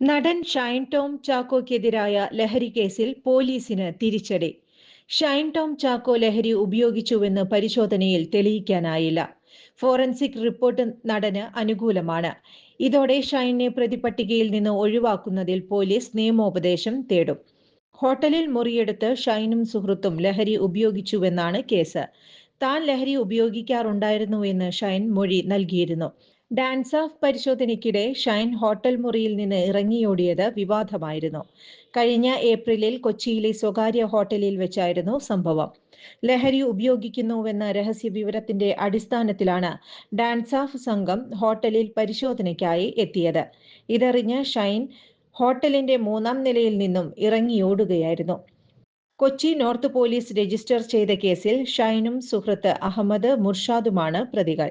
നടൻ ഷൈൻ ടോം ചാക്കോയ്ക്കെതിരായ ലഹരി കേസിൽ പോലീസിന് തിരിച്ചടി. ഷൈൻ ടോം ചാക്കോ ലഹരി ഉപയോഗിച്ചുവെന്ന് പരിശോധനയിൽ തെളിയിക്കാനായില്ല. ഫോറൻസിക് റിപ്പോർട്ട് നടന് അനുകൂലമാണ്. ഇതോടെ ഷൈനെ പ്രതിപട്ടികയിൽ നിന്ന് ഒഴിവാക്കുന്നതിൽ പോലീസ് നിയമോപദേശം തേടും. ഹോട്ടലിൽ മുറിയെടുത്ത് ഷൈനും സുഹൃത്തും ലഹരി ഉപയോഗിച്ചുവെന്നാണ് കേസ്. താൻ ലഹരി ഉപയോഗിക്കാറുണ്ടായിരുന്നുവെന്ന് ഷൈൻ മൊഴി നൽകിയിരുന്നു. ഡാൻസ് ഓഫ് പരിശോധനയ്ക്കിടെ ഷൈൻ ഹോട്ടൽ മുറിയിൽ നിന്ന് ഇറങ്ങിയോടിയത് വിവാദമായിരുന്നു. കഴിഞ്ഞ ഏപ്രിലിൽ കൊച്ചിയിലെ സ്വകാര്യ ഹോട്ടലിൽ വെച്ചായിരുന്നു സംഭവം. ലഹരി ഉപയോഗിക്കുന്നുവെന്ന രഹസ്യ വിവരത്തിന്റെ അടിസ്ഥാനത്തിലാണ് ഡാൻസ് ഓഫ് സംഘം ഹോട്ടലിൽ പരിശോധനയ്ക്കായി എത്തിയത്. ഇതറിഞ്ഞ് ഷൈൻ ഹോട്ടലിന്റെ മൂന്നാം നിലയിൽ നിന്നും ഇറങ്ങിയോടുകയായിരുന്നു. കൊച്ചി നോർത്ത് പോലീസ് രജിസ്റ്റർ ചെയ്ത കേസിൽ ഷൈനും സുഹൃത്ത് അഹമ്മദ് മുർഷാദുമാണ് പ്രതികൾ.